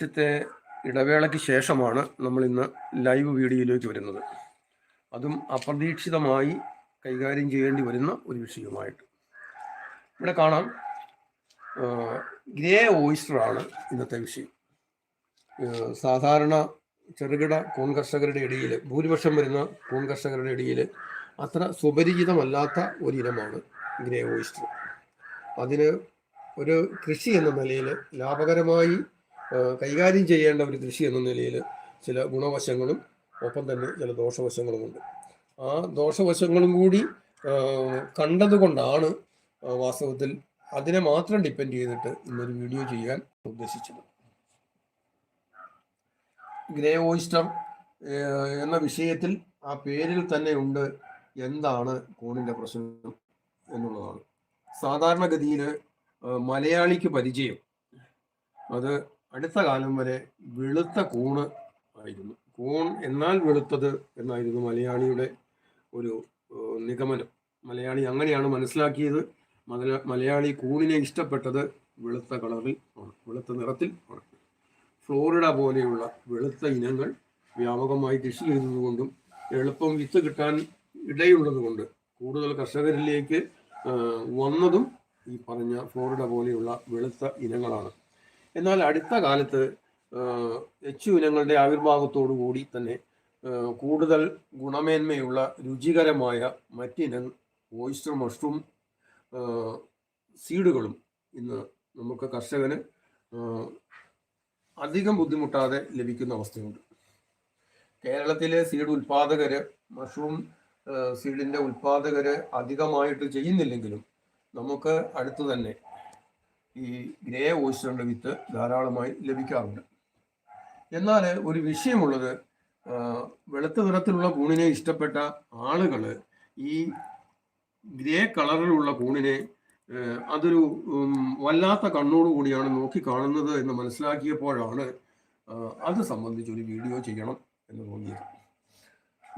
ത്തെ ഇടവേളയ്ക്ക് ശേഷമാണ് നമ്മൾ ഇന്ന് ലൈവ് വീഡിയോയിലേക്ക് വരുന്നത്. അതും അപ്രതീക്ഷിതമായി കൈകാര്യം ചെയ്യേണ്ടി വരുന്ന ഒരു വിഷയമായിട്ട് ഇവിടെ കാണാം ഗ്രേ ഓയിസ്റ്ററാണ് ഇന്നത്തെ വിഷയം. സാധാരണ ചെറുകിട കൂൺ കർഷകരുടെ ഇടയിൽ ഭൂരിപക്ഷം വരുന്ന കൂൺ കർഷകരുടെ ഇടയിൽ അത്ര സുപരിചിതമല്ലാത്ത ഒരിനമാണ് ഗ്രേ ഓയിസ്റ്റർ. അതിന് ഒരു കൃഷി എന്ന നിലയിൽ ലാഭകരമായി കൈകാര്യം ചെയ്യേണ്ട ഒരു കൃഷി എന്ന നിലയിൽ ചില ഗുണവശങ്ങളും ഒപ്പം തന്നെ ചില ദോഷവശങ്ങളുമുണ്ട്. ആ ദോഷവശങ്ങളും കൂടി കണ്ടതുകൊണ്ടാണ് വാസ്തവത്തിൽ അതിനെ മാത്രം ഡിപ്പെൻഡ് ചെയ്തിട്ട് ഇന്നൊരു വീഡിയോ ചെയ്യാൻ ഉദ്ദേശിച്ചത്. ഗ്രേ ഓയിസ്റ്റർ എന്ന വിഷയത്തിൽ ആ പേരിൽ തന്നെ ഉണ്ട് എന്താണ് കോണിന്റെ പ്രശ്നം എന്നുള്ളതാണ്. സാധാരണഗതിയിൽ മലയാളിക്ക് പരിചയം. അത് അടുത്ത കാലം വരെ വെളുത്ത കൂണ് ആയിരുന്നു. കൂൺ എന്നാൽ വെളുത്തത് എന്നായിരുന്നു മലയാളിയുടെ ഒരു നിഗമനം. മലയാളി അങ്ങനെയാണ് മനസ്സിലാക്കിയത്. മലയാ- മലയാളി കൂണിനെ ഇഷ്ടപ്പെട്ടത് വെളുത്ത കളറിൽ ആണ് വെളുത്ത നിറത്തിൽ ആണ്. ഫ്ലോറിഡ പോലെയുള്ള വെളുത്ത ഇനങ്ങൾ വ്യാപകമായി കൃഷി ചെയ്യുന്നതുകൊണ്ടും എളുപ്പം വിത്ത് കിട്ടാൻ ഇടയുള്ളതുകൊണ്ട് കൂടുതൽ കർഷകരിലേക്ക് വന്നതും ഈ പറഞ്ഞ ഫ്ലോറിഡ പോലെയുള്ള വെളുത്ത ഇനങ്ങളാണ്. എന്നാൽ അടുത്ത കാലത്ത് എച്ച് ഇനങ്ങളുടെ ആവിർഭാവത്തോടു കൂടി തന്നെ കൂടുതൽ ഗുണമേന്മയുള്ള രുചികരമായ മറ്റിനം ഓയിസ്റ്റർ മഷ്റൂം സീഡുകളും ഇന്ന് നമുക്ക് കർഷകന് അധികം ബുദ്ധിമുട്ടാതെ ലഭിക്കുന്ന അവസ്ഥയുണ്ട്. കേരളത്തിലെ സീഡ് ഉൽപാദകര് മഷ്റൂം സീഡിന്റെ സീഡിന്റെ ഉൽപാദകര് അധികമായിട്ട് ചെയ്യുന്നില്ലെങ്കിലും നമുക്ക് അടുത്തു തന്നെ ഈ ഗ്രേ ഓയിസ്റ്ററിന്റെ വിത്ത് ധാരാളമായി ലഭിക്കാറുണ്ട്. എന്നാൽ ഒരു വിഷയമുള്ളത് വെളുത്ത നിറത്തിലുള്ള കൂണിനെ ഇഷ്ടപ്പെട്ട ആളുകൾ ഈ ഗ്രേ കളറിലുള്ള കൂണിനെ അതൊരു വല്ലാത്ത കണ്ണോട് കൂടിയാണ് നോക്കി കാണുന്നത് എന്ന് മനസ്സിലാക്കിയപ്പോഴാണ് അത് സംബന്ധിച്ച് ഒരു വീഡിയോ ചെയ്യണം എന്ന് തോന്നിയത്.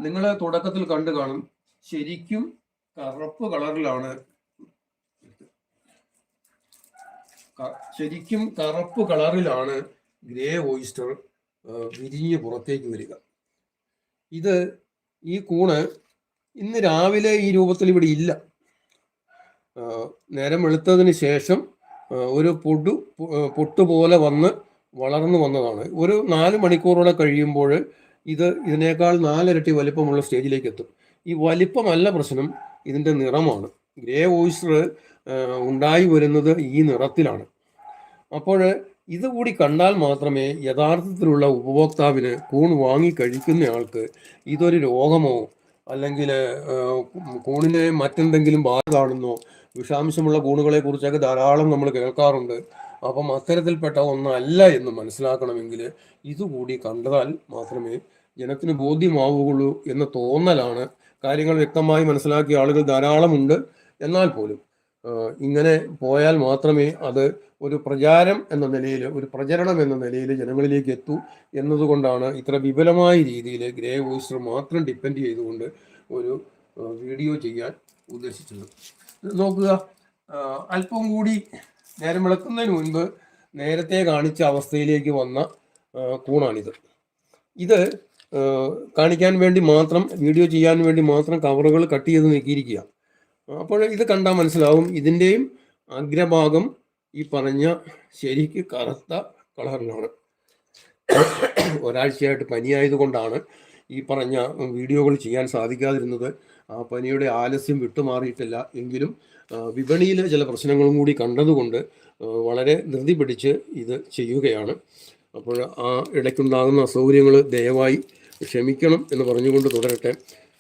നിങ്ങൾ തുടക്കത്തിൽ കണ്ടു കാണും ശരിക്കും കറുപ്പ് കളറിലാണ് ശരിക്കും കറുപ്പ് കളറിലാണ് ഗ്രേ ഓയിസ്റ്റർ വിരിഞ്ഞ് പുറത്തേക്ക് വരിക. ഇത് ഈ കൂണ് ഇന്ന് രാവിലെ ഈ രൂപത്തിൽ ഇവിടെ ഇല്ല. നേരം വെളുത്തതിന് ശേഷം ഒരു പൊടു പൊട്ടുപോലെ പൊട്ട് പോലെ വന്ന് വളർന്നു വന്നതാണ്. ഒരു നാല് മണിക്കൂറോടെ കഴിയുമ്പോൾ ഇത് ഇതിനേക്കാൾ നാലിരട്ടി വലിപ്പമുള്ള സ്റ്റേജിലേക്ക് എത്തും. ഈ വലിപ്പമല്ല പ്രശ്നം ഇതിന്റെ നിറമാണ്. ഗ്രേ ഓയിസ്റ്റർ ഉണ്ടായി വരുന്നത് ഈ നിറത്തിലാണ്. അപ്പോൾ ഇതുകൂടി കണ്ടാൽ മാത്രമേ യഥാർത്ഥത്തിലുള്ള ഉപഭോക്താവിന് കൂൺ വാങ്ങി കഴിക്കുന്നയാൾക്ക് ഇതൊരു രോഗമോ അല്ലെങ്കിൽ കൂണിനെ മറ്റെന്തെങ്കിലും ബാധ കാണുന്നോ വിഷാംശമുള്ള കൂണുകളെ കുറിച്ചൊക്കെ ധാരാളം നമ്മൾ കേൾക്കാറുണ്ട്. അപ്പം അത്തരത്തിൽപ്പെട്ട ഒന്നല്ല എന്ന് മനസ്സിലാക്കണമെങ്കിൽ ഇതുകൂടി കണ്ടാൽ മാത്രമേ ജനത്തിന് ബോധ്യമാവുകയുള്ളൂ എന്ന തോന്നലാണ്. കാര്യങ്ങൾ വ്യക്തമായി മനസ്സിലാക്കിയ ആളുകൾ ധാരാളമുണ്ട്. എന്നാൽ പോലും ഇങ്ങനെ പോയാൽ മാത്രമേ അത് ഒരു പ്രചാരം എന്ന നിലയിൽ ഒരു പ്രചരണം എന്ന നിലയിൽ ജനങ്ങളിലേക്ക് എത്തൂ എന്നതുകൊണ്ടാണ് ഇത്ര വിപുലമായ രീതിയിൽ ഗ്രേ വോയിസ്റ്റർ മാത്രം ഡിപ്പെൻഡ് ചെയ്തുകൊണ്ട് ഒരു വീഡിയോ ചെയ്യാൻ ഉദ്ദേശിച്ചത്. നോക്കുക. അല്പം കൂടി നേരം വിളക്കുന്നതിന് മുൻപ് നേരത്തെ കാണിച്ച അവസ്ഥയിലേക്ക് വന്ന കൂണാണിത്. ഇത് കാണിക്കാൻ വേണ്ടി മാത്രം വീഡിയോ ചെയ്യാൻ വേണ്ടി മാത്രം കവറുകൾ കട്ട് ചെയ്ത് നീക്കിയിരിക്കുക അപ്പോൾ ഇത് കണ്ടാൽ മനസ്സിലാവും. ഇതിന്റെയും അഗ്രഭാഗം ഈ പറഞ്ഞ ശരിക്ക് കറുത്ത കളറിലാണ്. ഒരാഴ്ചയായിട്ട് പനിയായതുകൊണ്ടാണ് ഈ പറഞ്ഞ വീഡിയോകൾ ചെയ്യാൻ സാധിക്കാതിരുന്നത്. ആ പനിയുടെ ആലസ്യം വിട്ടുമാറിയിട്ടില്ല. എങ്കിലും വിപണിയിൽ ചില പ്രശ്നങ്ങളും കൂടി കണ്ടതുകൊണ്ട് വളരെ ധൃതി പിടിച്ച് ഇത് ചെയ്യുകയാണ്. അപ്പോൾ ആ ഇടയ്ക്കുണ്ടാകുന്ന അസൗകര്യങ്ങൾ ദയവായി ക്ഷമിക്കണം എന്ന് പറഞ്ഞുകൊണ്ട് തുടരട്ടെ.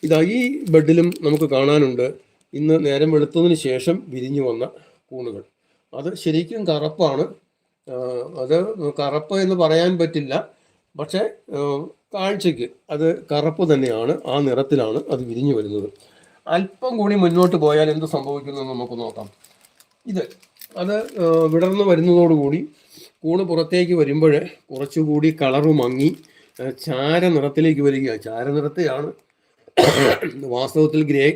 ഇതാ ഈ ബെഡിലും നമുക്ക് കാണാനുണ്ട് ഇന്ന് നേരം വെളുത്തതിന് ശേഷം വിരിഞ്ഞു വന്ന കൂണുകൾ. അത് ശരിക്കും കറുപ്പാണ്. അത് കറുപ്പ് എന്ന് പറയാൻ പറ്റില്ല. പക്ഷേ കാഴ്ചയ്ക്ക് അത് കറുപ്പ് തന്നെയാണ്. ആ നിറത്തിലാണ് അത് വിരിഞ്ഞു വരുന്നത്. അല്പം കൂടി മുന്നോട്ട് പോയാൽ എന്ത് സംഭവിക്കുന്നു നമുക്ക് നോക്കാം. ഇത് അത് വിടർന്നു വരുന്നതോടുകൂടി കൂണ് പുറത്തേക്ക് വരുമ്പോൾ കുറച്ചുകൂടി കളറ് മങ്ങി ചാര നിറത്തിലേക്ക് വരിക ചാര നിറത്തെയാണ് വാസ്തവത്തിൽ ഗ്രേ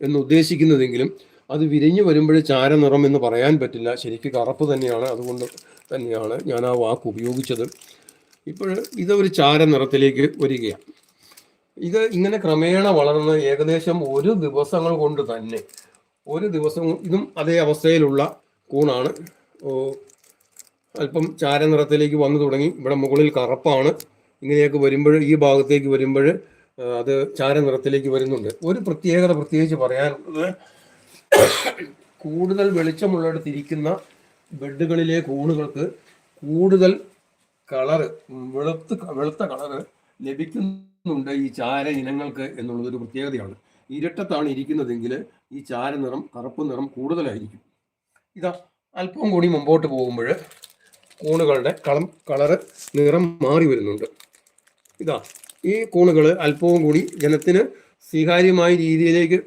എന്ന് ഉദ്ദേശിക്കുന്നതെങ്കിലും അത് വിരിഞ്ഞു വരുമ്പോൾ ചാരനിറം എന്ന് പറയാൻ പറ്റില്ല. ശരിക്കും കറുപ്പ് തന്നെയാണ്. അതുകൊണ്ട് തന്നെയാണ് ഞാൻ ആ വാക്ക് ഉപയോഗിച്ചത്. ഇപ്പോൾ ഇതൊരു ഒരു ചാര നിറത്തിലേക്ക് വരികയാണ്. ഇത് ഇങ്ങനെ ക്രമേണ വളർന്ന് ഏകദേശം ഒരു ദിവസങ്ങൾ കൊണ്ട് തന്നെ ഒരു ദിവസം ഇതും അതേ അവസ്ഥയിലുള്ള കൂണാണ്. അല്പം ചാരനിറത്തിലേക്ക് വന്നു തുടങ്ങി. ഇവിടെ മുകളിൽ കറുപ്പാണ്. ഇങ്ങനെയൊക്കെ വരുമ്പോൾ ഈ ഭാഗത്തേക്ക് വരുമ്പോൾ അത് ചാരനിറത്തിലേക്ക് വരുന്നുണ്ട്. ഒരു പ്രത്യേകത പ്രത്യേകിച്ച് പറയാനുള്ളത് കൂടുതൽ വെളിച്ചമുള്ളിടത്ത് ഇരിക്കുന്ന ബെഡുകളിലെ കൂണുകൾക്ക് കൂടുതൽ കളറ് വെളുത്ത് വെളുത്ത കളറ് ലഭിക്കുന്നുണ്ട് ഈ ചാര ഇനങ്ങൾക്ക് എന്നുള്ളത് ഒരു പ്രത്യേകതയാണ്. ഇരട്ടത്താണ് ഇരിക്കുന്നതെങ്കിൽ ഈ ചാര നിറം കറുപ്പ് നിറം കൂടുതലായിരിക്കും. ഇതാ അല്പം കൂടി മുമ്പോട്ട് പോകുമ്പോൾ കൂണുകളുടെ കളം കളറ് നിറം മാറി വരുന്നുണ്ട്. ഇതാ ഈ കൂണുകൾ അല്പവും കൂടി ജനത്തിന് സ്വീകാര്യമായ രീതിയിലേക്ക്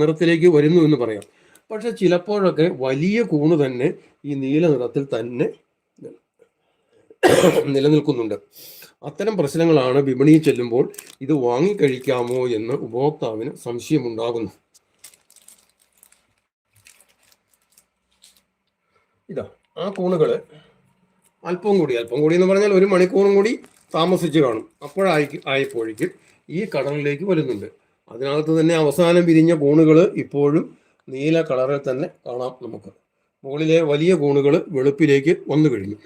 നിറത്തിലേക്ക് വരുന്നു എന്ന് പറയാം. പക്ഷെ ചിലപ്പോഴൊക്കെ വലിയ കൂണ് തന്നെ ഈ നീല നിറത്തിൽ തന്നെ നിലനിൽക്കുന്നുണ്ട്. അത്തരം പ്രശ്നങ്ങളാണ് വിപണിയിൽ ചെല്ലുമ്പോൾ ഇത് വാങ്ങിക്കഴിക്കാമോ എന്ന് ഉപഭോക്താവിന് സംശയമുണ്ടാകുന്നു. ഇതാ ആ കൂണുകൾ അല്പം കൂടി അല്പം കൂടി എന്ന് പറഞ്ഞാൽ ഒരു മണിക്കൂറും കൂടി താമസിച്ച് കാണും. അപ്പോഴായി ആയപ്പോഴേക്കും ഈ കടലിലേക്ക് വരുന്നുണ്ട്. അതിനകത്ത് തന്നെ അവസാനം വിരിഞ്ഞ കൂണുകൾ ഇപ്പോഴും നീല കളറിൽ തന്നെ കാണാം നമുക്ക്. മുകളിലെ വലിയ കൂണുകൾ വെളുപ്പിലേക്ക് വന്നു കഴിഞ്ഞു.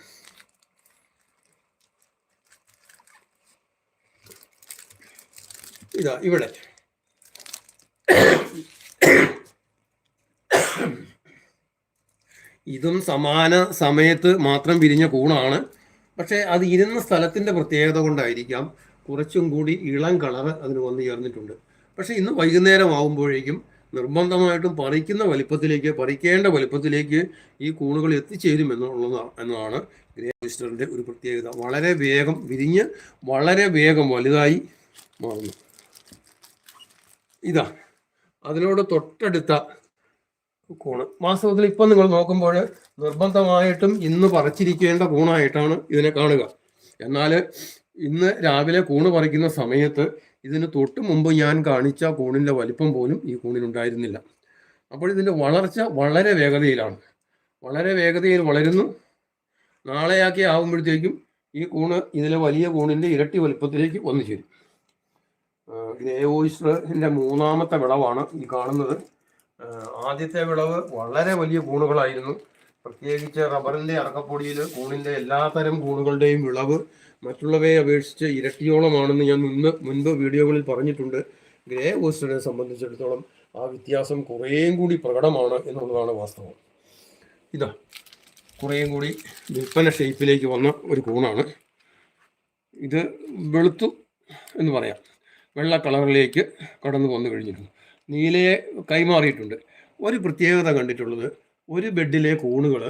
ഇതാ ഇവിടെ. ഇതും സമാന സമയത്ത് മാത്രം വിരിഞ്ഞ കൂണാണ്. പക്ഷേ അത് ഇരുന്ന സ്ഥലത്തിന്റെ പ്രത്യേകത കൊണ്ടായിരിക്കാം കുറച്ചും കൂടി ഇളം കളറ് അതിന് വന്നു ചേർന്നിട്ടുണ്ട്. പക്ഷേ ഇന്ന് വൈകുന്നേരം ആകുമ്പോഴേക്കും നിർബന്ധമായിട്ടും പറിക്കുന്ന വലിപ്പത്തിലേക്ക് പറിക്കേണ്ട വലിപ്പത്തിലേക്ക് ഈ കൂണുകൾ എത്തിച്ചേരും എന്നുള്ളത് എന്നതാണ് ഗ്രേ ഒരു പ്രത്യേകത. വളരെ വേഗം വിരിഞ്ഞ് വളരെ വേഗം വലുതായി മാറുന്നു. ഇതാ അതിനോട് തൊട്ടടുത്ത കൂണ്. വാസ്തവത്തിൽ ഇപ്പം നിങ്ങൾ നോക്കുമ്പോൾ നിർബന്ധമായിട്ടും ഇന്ന് പറിച്ചിരിക്കേണ്ട കൂണായിട്ടാണ് ഇതിനെ കാണുക. എന്നാൽ ഇന്ന് രാവിലെ കൂണ് പറിക്കുന്ന സമയത്ത് ഇതിന് തൊട്ട് മുമ്പ് ഞാൻ കാണിച്ച കൂണിന്റെ വലിപ്പം പോലും ഈ കൂണിനുണ്ടായിരുന്നില്ല അപ്പോൾ ഇതിന്റെ വളർച്ച വളരെ വേഗതയിലാണ്. വളരെ വേഗതയിൽ വളരുന്നു. നാളെയാക്കി ആകുമ്പോഴത്തേക്കും ഈ കൂണ് ഇതിലെ വലിയ കൂണിന്റെ ഇരട്ടി വലിപ്പത്തിലേക്ക് വന്നു ചേരും. ഗ്രേ ഓയിസ്റ്ററിന്റെ മൂന്നാമത്തെ വിളവാണ് ഈ കാണുന്നത്. ആദ്യത്തെ വിളവ് വളരെ വലിയ കൂണുകളായിരുന്നു. പ്രത്യേകിച്ച് റബ്ബറിന്റെ അറക്കപ്പൊടിയിൽ കൂണിന്റെ എല്ലാത്തരം കൂണുകളുടെയും വിളവ് മറ്റുള്ളവയെ അപേക്ഷിച്ച് ഇരട്ടിയോളമാണെന്ന് ഞാൻ മുൻപ് മുൻപ് വീഡിയോകളിൽ പറഞ്ഞിട്ടുണ്ട്. ഗ്രേ ഓസ്റ്റിനെ സംബന്ധിച്ചിടത്തോളം ആ വ്യത്യാസം കുറേയും കൂടി പ്രകടമാണ് എന്നുള്ളതാണ് വാസ്തവം. ഇതാ കുറേയും കൂടി വിൽപ്പന ഷേപ്പിലേക്ക് വന്ന ഒരു കൂണാണ്. ഇത് വെളുത്തു എന്ന് പറയാം. വെള്ള കളറിലേക്ക് കടന്നു വന്നു കഴിഞ്ഞിട്ടുണ്ട് നീലയെ കൈമാറിയിട്ടുണ്ട്. ഒരു പ്രത്യേകത കണ്ടിട്ടുള്ളത് ഒരു ബെഡിലെ കൂണുകൾ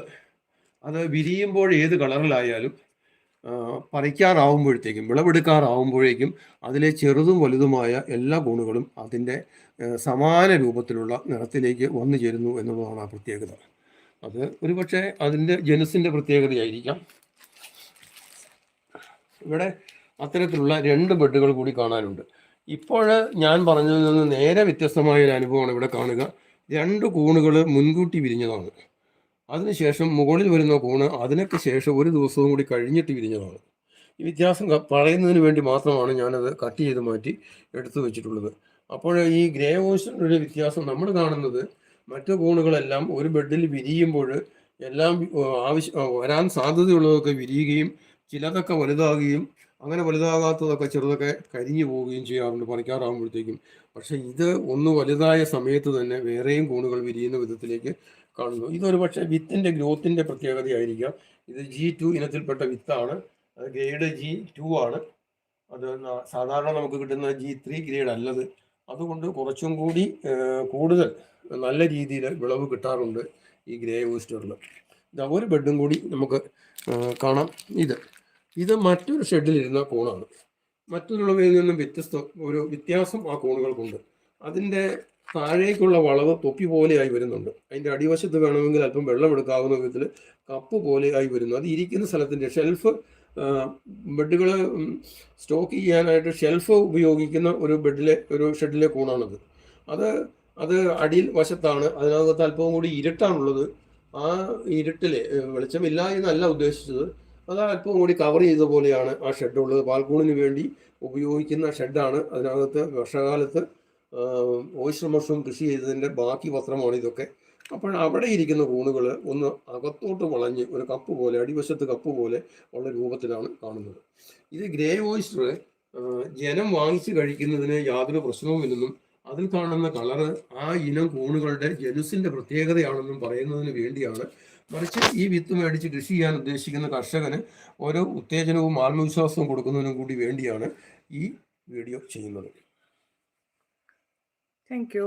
അത് വിരിയുമ്പോൾ ഏത് കളറിലായാലും പറിക്കാറാവുമ്പോഴത്തേക്കും വിളവെടുക്കാറാവുമ്പോഴേക്കും അതിലെ ചെറുതും വലുതുമായ എല്ലാ കൂണുകളും അതിന്റെ സമാന രൂപത്തിലുള്ള നിറത്തിലേക്ക് വന്നു ചേരുന്നു എന്നുള്ളതാണ് ആ പ്രത്യേകത. അത് ഒരുപക്ഷെ അതിന്റെ ജനുസിന്റെ പ്രത്യേകതയായിരിക്കാം. ഇവിടെ അത്തരത്തിലുള്ള രണ്ട് ബെഡുകൾ കൂടി കാണാനുണ്ട്. ഇപ്പോൾ ഞാൻ പറഞ്ഞതിൽ നിന്ന് നേരെ വ്യത്യസ്തമായ ഒരു അനുഭവമാണ് ഇവിടെ കാണുക. രണ്ട് കൂണുകൾ മുൻകൂട്ടി വിരിഞ്ഞതാണ്. അതിനുശേഷം മുകളിൽ വരുന്ന കൂണ് അതിനൊക്കെ ശേഷം ഒരു ദിവസവും കൂടി കഴിഞ്ഞിട്ട് വിരിഞ്ഞതാണ്. ഈ വ്യത്യാസം പറയുന്നതിന് വേണ്ടി മാത്രമാണ് ഞാനത് കട്ട് ചെയ്ത് മാറ്റി എടുത്തു വെച്ചിട്ടുള്ളത്. അപ്പോൾ ഈ ഗ്രേ ഓഷന്റെ ഒരു വ്യത്യാസം നമ്മൾ കാണുന്നത് മറ്റു കൂണുകളെല്ലാം ഒരു ബെഡിൽ വിരിയുമ്പോൾ എല്ലാം ആവശ്യം വരാൻ സാധ്യതയുള്ളതൊക്കെ വിരിയുകയും ചിലതൊക്കെ വലുതാകുകയും അങ്ങനെ വലുതാകാത്തതൊക്കെ ചെറുതൊക്കെ കരിഞ്ഞു പോവുകയും ചെയ്യാറുണ്ട് പറിക്കാറാകുമ്പോഴത്തേക്കും പക്ഷെ ഇത് ഒന്ന് വലുതായ സമയത്ത് തന്നെ വേറെയും കൂണുകൾ വിരിയുന്ന വിധത്തിലേക്ക് കാണുന്നു ഇതൊരു പക്ഷേ വിത്തിന്റെ ഗ്രോത്തിന്റെ പ്രത്യേകതയായിരിക്കാം. ഇത് ജി ടു ഇനത്തിൽപ്പെട്ട വിത്താണ്. അത് ഗ്രേഡ് ജി ടു ആണ്. അത് സാധാരണ നമുക്ക് കിട്ടുന്ന ജി ത്രീ ഗ്രേഡ് അല്ലത്. അതുകൊണ്ട് കുറച്ചും കൂടി കൂടുതൽ നല്ല രീതിയിൽ വിളവ് കിട്ടാറുണ്ട് ഈ ഗ്രേ ഓസ്റ്ററിൽ ഇതാ ഒരു ബെഡും കൂടി നമുക്ക് കാണാം. ഇത് ഇത് മറ്റൊരു ഷെഡിലിരുന്ന കോണാണ്. മറ്റുള്ളവയിൽ നിന്നും വ്യത്യസ്ത ഒരു വ്യത്യാസം ആ കോണുകൾക്കുണ്ട്. അതിന്റെ താഴേക്കുള്ള വളവ് തൊപ്പി പോലെയായി വരുന്നുണ്ട്. അതിന്റെ അടിവശത്ത് വേണമെങ്കിൽ അല്പം വെള്ളം എടുക്കാവുന്ന വിധത്തിൽ കപ്പ് പോലെയായി വരുന്നു. അത് ഇരിക്കുന്ന സ്ഥലത്തിന്റെ ഷെൽഫ് ബെഡുകൾ സ്റ്റോക്ക് ചെയ്യാനായിട്ട് ഷെൽഫ് ഉപയോഗിക്കുന്ന ഒരു ബെഡിലെ ഒരു ഷെഡിലെ കൂണാണത്. അത് അത് അടിയിൽ വശത്താണ്. അതിനകത്ത് അല്പവും കൂടി ഇരുട്ടാണുള്ളത്. ആ ഇരുട്ടിലെ വെളിച്ചമില്ല എന്നല്ല ഉദ്ദേശിച്ചത്. അത് അല്പം കൂടി കവർ ചെയ്ത പോലെയാണ് ആ ഷെഡ് ഉള്ളത്. പാൽക്കൂണിന് വേണ്ടി ഉപയോഗിക്കുന്ന ഷെഡാണ് അതിനകത്ത് വർഷകാലത്ത് ഓയിസ്റ്റർ മഷ്റൂം കൃഷി ചെയ്തതിന്റെ ബാക്കി വസ്ത്രമാണ് ഇതൊക്കെ. അപ്പോൾ അവിടെ ഇരിക്കുന്ന കൂണുകൾ ഒന്ന് അകത്തോട്ട് വളഞ്ഞ് ഒരു കപ്പ് പോലെ അടിവശത്ത് കപ്പ് പോലെ ഉള്ള രൂപത്തിലാണ് കാണുന്നത്. ഇത് ഗ്രേ ഓയിസ്റ്റർ ജനം വാങ്ങിച്ച് കഴിക്കുന്നതിന് യാതൊരു പ്രശ്നവുമില്ലെന്നും അതിൽ കാണുന്ന കളറ് ആ ഇനം കൂണുകളുടെ ജനുസിന്റെ പ്രത്യേകതയാണെന്നും പറയുന്നതിന് വേണ്ടിയാണ് മറിച്ച് ഈ വിത്ത് മേടിച്ച് കൃഷി ചെയ്യാൻ ഉദ്ദേശിക്കുന്ന കർഷകന് ഓരോ ഉത്തേജനവും ആത്മവിശ്വാസവും കൊടുക്കുന്നതിനും കൂടി വേണ്ടിയാണ് ഈ വീഡിയോ ചെയ്യുന്നത് താങ്ക്.